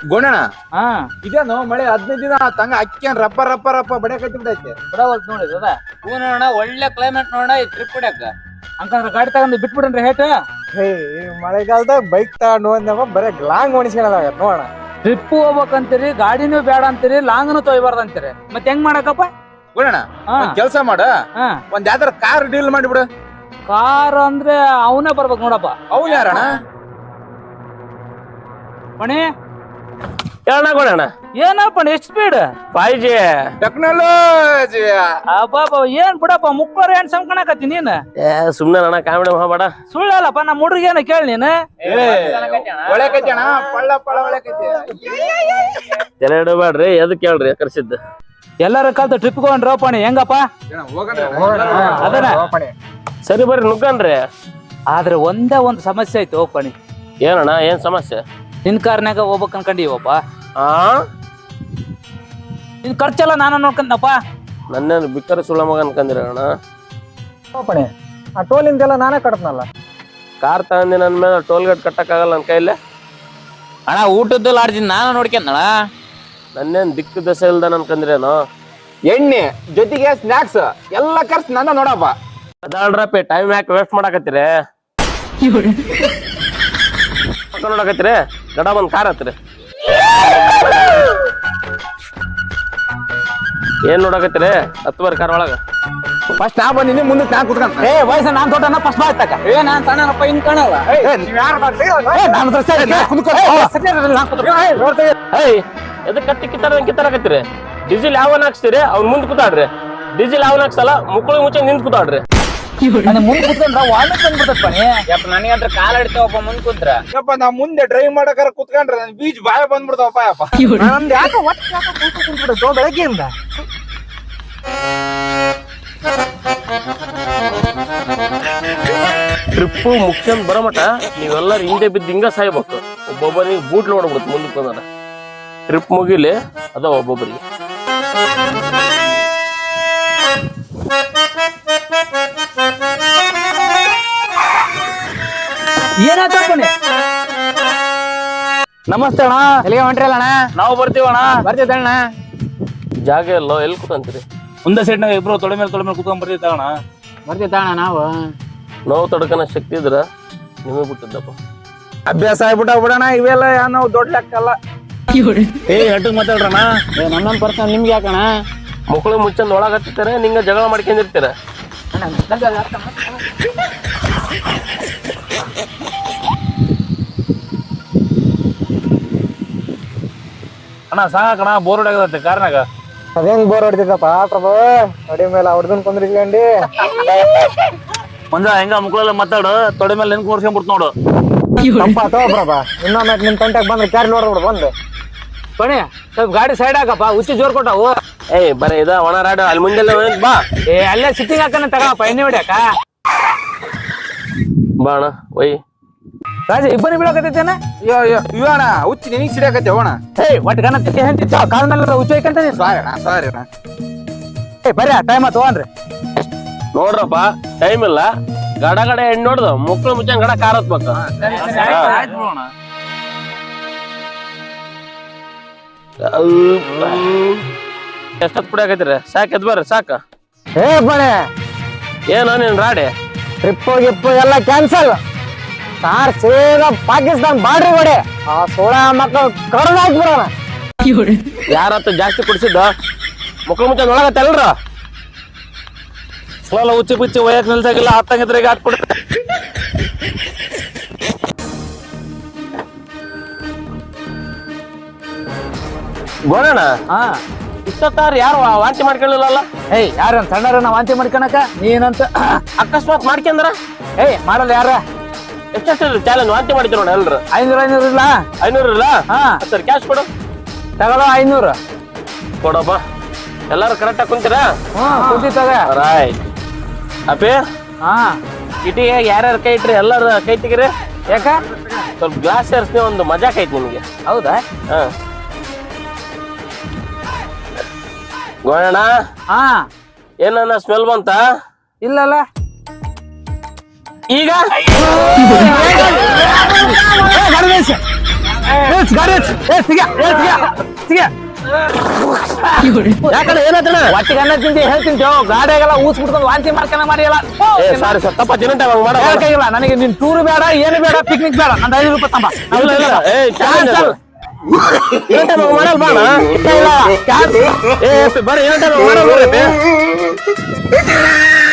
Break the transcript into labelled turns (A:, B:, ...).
A: ಗುಣಣ
B: ಹಾ.
A: ಇದೇನು ಮಳೆ ಹದಿನೈದು ದಿನ ತಂಗ ಅಕ್ಕಿ ರಪ್ಪ ರಪ್ಪ ರಪ್ಪ ಬಡ ಕಟ್ಟಿ ಬಿಡೈತೆ
B: ಬಿಡವಲ್ತ್ ನೋಡಿ ದಾದಾ
C: ಹೂ ನೋಡೋಣ ಒಳ್ಳೆ ಕ್ಲೈಮೇಟ್ ನೋಡೋಣ ಈ ಟ್ರಿಪ್ ಬಿಡಕ್ಕ
B: ಹಂಗಂದ್ರೆ ಗಾಡಿ ತಗೊಂಡು ಬಿಟ್ಬಿಡನ್ರಿ ಹೇಟ
D: ಹೇ ಈ ಮಳೆಗಾಲದಾಗ ಬೈಕ್ ತಗೊಂಡು ಹೋದ್ನವ ಬರೇ ಲಾಂಗ್ ಒಣಸ್ಕೊಳದಾಗ ನೋಡೋಣ.
B: ಟ್ರಿಪ್ ಹೋಗ್ಬೇಕಂತೀರಿ ಗಾಡಿನೂ ಬೇಡ ಅಂತೀರಿ ಲಾಂಗ್ನು ತೊಯ್ಬಾರ್ದು ಅಂತೀರಿ. ಮತ್ತೆ ಹೆಂಗ್ ಮಾಡಕಪ್ಪ?
A: ಗುಣಣ
B: ಹಾ.
A: ಕೆಲಸ ಮಾಡ.
B: ಹಾ.
A: ಒಂದ್ ಯಾವ್ದಾರ ಕಾರ್ ಡೀಲ್ ಮಾಡಿಬಿಡು.
B: ಕಾರ್ ಅಂದ್ರೆ ಅವನೇ ಬರ್ಬೇಕು ನೋಡಪ್ಪ.
A: ಅವ್ನು ಯಾರಣ್ಣ?
B: ಪಣಿ
E: ಹೇಳಣ ಕೊಡೋಣ
B: ಏನಪ್ಪ ಎಷ್ಟು ಸ್ಪೀಡ್
E: ಫೈವ್ ಜಿ
A: ಟೆಕ್ನಾಲಜಿ
B: ಅಬ್ಬಾಬ ಏನ್ ಬಿಡಪ್ಪ ಮುಕ್ಕೋರ್ ಏನ್ ಸಂಕಣಕತ್ತಿ ನೀನ್?
E: ಏ ಸುಮ್ನೆ ಅಣ್ಣ ಕಾಮಿಡಿ ಮಾಡಬೇಡ
B: ಸುಳ್ಳಲ್ಲಪ್ಪ ನಮ್ಮ ಹುಡುಗೇನ ಕೇಳಿ ನೀನು?
A: ಒಳ್ಳೆ ಕೈತಿ ಅಣ್ಣ ಪಳ್ಳ ಪಳ್ಳ ಒಳ್ಳೆ ಕೈತಿ.
E: ತಲೆ ಇಡಬೇಡ್ರಿ ಎದಕ್ ಕೇಳ್ರಿ ಕರ್ಸಿದ್ದು
B: ಎಲ್ಲಾರ ಕಲ್ತು ಟ್ರಿಪ್ ಹೋಗೋಣ? ಪಣಿ ಹೆಂಗಪ್ಪ ಅದನ್ನ?
E: ಸರಿ ಬರ್ರಿ ನುಗ್ಗನ್ರಿ.
B: ಆದ್ರೆ ಒಂದೇ ಒಂದ್ ಸಮಸ್ಯೆ ಆಯ್ತು ಓಪಣಿ ಪಣಿ.
E: ಏನಣ್ಣ ಏನ್ ಸಮಸ್ಯೆ?
B: ನಿನ್ ಕಾರ್ನ್ಯಾಗ ಹೋಗ್ಬೇಕ್ ಅನ್ಕೊಂಡಿವಪ್ಪ.
E: ಆ?
B: ನಿನ್ ಖರ್ಚೆಲ್ಲ ನಾನು ನೋಡ್ಕೊಂಡಪ್ಪ.
E: ನನ್ನೇನು ಬಿಕ್ಕರ ಸುಳ್ಳ ಮಗ ಅನ್ಕಂದಿರ ಅಣ್ಣ?
D: ಪಣೆ ಆ ಟೋಲಿಂದೆಲ್ಲ ನಾನೇ ಕಟ್ತನಲ್ಲ
E: ಕಾರ್ ತಗೊಂಡಿ ನನ್ ಮೇಲೆ ಟೋಲ್ ಗೇಟ್ ಕಟ್ಟಕ್ಕಾಗಲ್ಲ ನನ್ನ ಕೈಲೆ?
C: ಅಣ್ಣ ಊಟದ್ದು ಲಾಡ್ಜಿನ್ ನಾನು ನೋಡ್ಕೊಂಡಣ
E: ನನ್ನೇನ್ ದಿಕ್ಕು ದಸೆ ಇಲ್ದ ಅನ್ಕಂದ್ರೇನು?
A: ಎಣ್ಣೆ ಜೊತೆಗೆ ಸ್ನಾಕ್ಸ್ ಎಲ್ಲ ಖರ್ಚು ನನ್ನ ನೋಡಪ್ಪ.
E: ಅದಾಳ್ರಪ್ಪಿ ಟೈಮ್ ಯಾಕೆ ವೇಸ್ಟ್ ಮಾಡಾಕತ್ತೀರಿ? ನೋಡಕತ್ತೀರಿ? ಗಡ ಬಂದ್ ಕಾರ್ ಹತ್ರಿ. ಏನ್ ನೋಡಕತ್ತೀರಿ? ಹತ್ತು ಬರ್ರಿ ಕಾರ್ ಒಳಗ.
A: ಫಸ್ಟ್ ಆ ಬಂದಿನಿ ಮುಂದೆ ನಾ ಕುತ್ಕೊಂತ
B: ಏ ವಯಸ್ಸ ನಾನ್ ದೊಡ್ಡನ ಫಸ್ಟ್ ಬಾಯ್ತಕ
C: ಏ ನಾನ್ ಸಣ್ಣನಪ್ಪ ಇನ್ ಕಾಣಲ್ಲ
E: ಏಯ್ ಎದಕ್ ಕತ್ತಿ ಕಿತ್ತಾರ ಕಿತ್ತಾರಕತ್ತೀರಿ ಡೀಸೆಲ್ ಯಾವನ್ ಹಾಕ್ಸ್ತೀರಿ? ಅವ್ನ ಮುಂದ್ ಕೂತಾಡ್ರಿ. ಡೀಸೆಲ್ ಯಾವನ್ ಹಾಕ್ಸಲ್ಲ? ಮುಕ್ಕಳು ಮುಚ್ಚ ನಿಂತ್ ಕೂತಾಡ್ರಿ.
B: ಮುಂದೆ ಕುತ್ಕೊಂಡ್ರ ವಾಮಿಟ್ ಬಂದ್ಬಿಡ್ತದ ಪಣಿ
C: ಯಪ್ಪ ನನಗಂತ್ರ ಕಾಲ್ ಹಿಡಿತಾವಪ್ಪ ಮುಂದ್ ಕುಂತ್ರ.
A: ಯಪ್ಪ ನಾ ಮುಂದೆ ಡ್ರೈವ್ ಮಾಡಕಾರ ಕುತ್ಕೊಂಡ್ರೆ ನನ್ ಬೀಚ್ ಬಾಯ ಬಂದ್ಬಿಡ್ತಾವಪ್ಪ ಯಪ್ಪ.
D: ನಮ್ದು ಯಾಕೆ ಒಟ್ಟು ಯಾಕೆ ಕೂತು ಕುಂತ್ಬಿಡುತ್ತೋ ಬೆಳಗ್ಗೆಯಿಂದ.
E: ಟ್ರಿಪ್ ಮುಖ್ಯಂದ್ ಬರೋ ಮಟ ನೀವೆಲ್ಲರೂ ಹಿಂದೆ ಬಿದ್ದು ಹಿಂಗ ಸಾಯ್ಬೇಕು. ಒಬ್ಬೊಬ್ಬರಿಗೆ ಬೂಟ್ ನೋಡ್ಬಿಡುತ್ತೆ ಮುಂದಕ್ಕೆ ಬಂದ ಟ್ರಿಪ್ ಮುಗಿಲಿ ಅದ ಒಬ್ಬೊಬ್ಬರಿಗೆ.
B: ಏನಾಯ್ತ ನಮಸ್ತೆ ಅಣ್ಣ.
C: ಎಲ್ಲಿಗೆ ಹೊಂಟ್ರಲ್ಲ ಅಣ್ಣ?
B: ನಾವು ಬರ್ತೀವಣ್ಣ
C: ಬರ್ತಿದ್ದಣ್ಣ
E: ಜಾಗ ಎಲ್ಲೋ ಎಲ್ಲಿ ಕೂತಂತೀರಿ
B: ಮುಂದೆ ಸೈಡ್ನಾಗ ಇಬ್ರು ತೊಡೆ ಮೇಲೆ ತೊಡೆ ಮೇಲೆ ಕುತ್ಕೊಂಡ್ ಬರ್ತೈತೆ
C: ಬರ್ತಿದ್ದಣ್ಣ ನಾವು?
E: ನೋವು ತಡ್ಕನ ಶಕ್ತಿ ಇದ್ರ ನಿಮಗೆ ಬಿಟ್ಟಿದ್ದಪ್ಪ.
A: ಅಭ್ಯಾಸ ಆಗ್ಬಿಟ್ಟ ಬಿಡಣ ಇವೆಲ್ಲ ನಾವು ದೊಡ್ಡ ಲೆಕ್ಕ ಅಲ್ಲ.
B: ಏ ಹಟ್ಟಿಗೆ ಮಾತಾಡ್ರಣ್ಣ?
C: ಏ ನನ್ನೊಂದ್ ಪರ್ಸನ್ ನಿಮ್ಗೆ ಯಾಕಣ
E: ಮಕ್ಕಳು ಮುಚ್ಚಂದ್ ಒಳಗತ್ತಿರ ನಿಂಗೆ ನಿಂಗ ಜಗಳ ಮಾಡ್ಕೊಂಡಿರ್ತೀರ?
B: ಅಣ್ಣ ಸಾಕಣ್ಣ ಬೋರ್ ಹೊಡೆಯತ್ತೆ ಕಾರ್ನಾಗ.
D: ಅದೇನ್ ಬೋರ್ ಹೊಡಿತೈತಪ್ಪ ಪ್ರಭು ಹೊಡಿ ಮೇಲೆ ಅವ್ರದನ್ ಕುಂದ್ರಿಸ್ಕೊಂಡಿ
B: ಮಂಜ ಹೆಂಗ ಮುಕ್ಕಳೆಲ್ಲ ಮಾತಾಡು. ತೊಡೆ ಮೇಲೆ ನಿನ್ ಕೊಡ್ಸ್ಕೊಂಡ್ಬಿಡ್ತು ನೋಡು.
D: ತಪ್ಪ ತಗೋ ಪ್ರಭ. ಇನ್ನೊಮ್ಮೆ ನಿಮ್ ತಂಟೆಗೆ ಬಂದ್ರೆ ಕ್ಯಾರಿ ನೋಡ್ಬಿಡು ಬಂದು.
B: ಪಣಿ ಸ್ವಲ್ಪ ಗಾಡಿ ಸೈಡ್ ಹಾಕಪ್ಪ. ಉಚ್ಚಿ ಜೋರ್ ಕೊಟ್ಟವು.
E: ಏಯ್ ಬರೀ ಇದ ಒಣ ರಾಡು. ಅಲ್ಲಿ ಮುಂದೆಲ್ಲ ಬಾ.
B: ಏ ಅಲ್ಲೇ ಸಿಟ್ಟಿಂಗ್ ಹಾಕನ ತಗಪ್ಪ ಎಣ್ಣೆ ಹೊಡ್ಯಾಕ.
E: ಬಾ ಅಣ್ಣ ಒಯ್.
B: ರಾಜ ಇಬ್ಬನಿ ಬೀಳಕತ್ತೈತೇನ
A: ಅಯ್ಯೋ ಅಯ್ಯೋ ಇವಣ ಹುಚ್ಚಿ ನಿನಗ್ ಸಿಡಿಯಾಕತ್ತೆ ಹೋಣ
B: ಹೇ ಒಟ್ಟು ಗಣ ತಿಕ್ಕಿ ಹೆಂತಿತ್ತು ಕಾಲ ಮೇಲೆ ಹುಚ್ಚು ಹೋಯ್ಕಂತ
A: ಸಾರಿ ಅಣ್ಣ ಸಾರಿ ಅಣ್ಣ.
B: ಏ ಬರ್ರಿ ಟೈಮ್ ತಗೋನ್ರಿ
E: ನೋಡ್ರಪ್ಪ ಟೈಮ್ ಇಲ್ಲ. ಗಡ ಗಡ ಹೆಣ್ಣು ನೋಡ್ದು ಮುಕ್ಕಳು ಮುಚ್ಚಂಗ್ ಗಡ ಕಾರ್ ಹತ್ಬೇಕು. ಎಷ್ಟೊತ್ ಕುಡಿಯಾಕತ್ತೀರಿ ಸಾಕ್ ಎದ್ ಬರ್ರಿ ಸಾಕ.
D: ಏ ಬಣೆ
E: ಏನೋ ನೀನ್ ರಾಡಿ?
D: ಟ್ರಿಪ್ ಗಿಪ್ಪು ಎಲ್ಲ ಕ್ಯಾನ್ಸಲ್ ಕಾರ್ ಸೀದಾ ಪಾಕಿಸ್ತಾನ್ ಬಾಡ್ರಿ ಬಡಿ ಆ ಸೋಳ ಮಕ್ಕಳು ಕಡ್ದು ಹಾಕ್ಬಿಡೋಣ
E: ಯಾರತ್ತ ಜಾಸ್ತಿ ಕುಡಿಸಿದ್ದ? ಮುಖ ಮುಖ ನೋಡಕತ್ತಲ್ರ
B: ಸೋಲ ಉಚ್ಚಿ ಪುಚ್ಚಿ ಒಯ್ಯಕ್ ನಿಲ್ಸಾಗಿಲ್ಲ ಹತ್ತಂಗಿದ್ರೆ ಈಗ ಹಾಕ್ಬಿಡ
E: ಗೋಣಣ್ಣ
B: ಹಾ.
E: ಇಷ್ಟೊತ್ತಾರ ಯಾರು ವಾಂತಿ ಮಾಡ್ಕೊಳ್ಳಿಲ್ಲಲ್ಲ?
B: ಏಯ್ ಯಾರ ಸಣ್ಣ ವಾಂತಿ ಮಾಡ್ಕೊಳಕ ನೀನಂತ
E: ಅಕಸ್ಮಾತ್ ಮಾಡ್ಕೊಂಡ್ರ?
B: ಏಯ್ ಮಾಡಲ್ಲ ಯಾರ?
E: ಎಷ್ಟೆಷ್ಟು ಚಾಲೆಂಜ್ ವಾಂತಿ ಮಾಡಿದ್ರು ನೋಡಿ ಎಲ್ರು?
B: ಐನೂರ ಐನೂರು ಇಲ್ಲ
E: ಐನೂರು ಇಲ್ಲ
B: ಹಾ.
E: ಸರ್ ಕ್ಯಾಶ್ ಕೊಡು.
B: ತಗೋ ಐನೂರು.
E: ಕೊಡಪ್ಪ. ಎಲ್ಲಾರು ಕರೆಕ್ಟಾಗಿ ಕುಂತೀರಾ?
B: ಹ್ಞೂ ಕುಂತಿ ತಗ.
E: ರೈಟ್ ಅಪ್ಪಿ
B: ಹಾ.
E: ಇಟಿಗೆ ಯಾರ್ಯಾರ ಕೈ ಇಟ್ರಿ ಎಲ್ಲಾರು ಕೈ ತೆಗಿರಿ.
B: ಯಾಕ?
E: ಸ್ವಲ್ಪ ಗ್ಲಾಸ್ ಸೇರಿಸ್ತೀವಿ ಒಂದು ಮಜಾಕ್ ಐತಿ ನಿಮಗೆ.
B: ಹೌದಾ?
E: ಹಾ. ಗೋಯಣ್ಣ
B: ಹಾ.
E: ಏನನ್ನ ಸ್ಮೆಲ್ ಬಂತ?
B: ಇಲ್ಲಲ್ಲ. ಸಿಗ.
E: ಯಾಕಂದ್ರೆ ಏನಾಯ್ತಣ್ಣ
B: ಒಟ್ಟಿಗೆ ಅನ್ನ ತಿಂತಿ ಹೇಳ್ತೀನಿ ಗಾಡಿಯಾಗೆಲ್ಲ ಊಸ್ ಬಿಡ್ಕೊಂಡು ವಾಂತಿ ಮಾಡ್ಕೊಂಡ ಮಾಡಿಯಲ್ಲ
E: ಏ ಸಾರಿ ಸರ್ ತಪ್ಪ ಮಾಡ.
B: ಹೇಳಕ್ಕಾಗಿಲ್ಲ ನನಗೆ ನಿನ್ ಟೂರ್ ಬೇಡ ಏನು ಬೇಡ ಪಿಕ್ನಿಕ್ ಬೇಡ. ನಂದು ಐದು ರೂಪಾಯಿ ತಂಬ.
E: ಮಾಡಲ್ ಬಾಣ.
B: ಇಲ್ಲ, cancel.
E: ಏ ಬರ್ರಿ ಏನ್ ಟೈಮ್ ಮಾಡಲ್ ಬರ್ರಿ.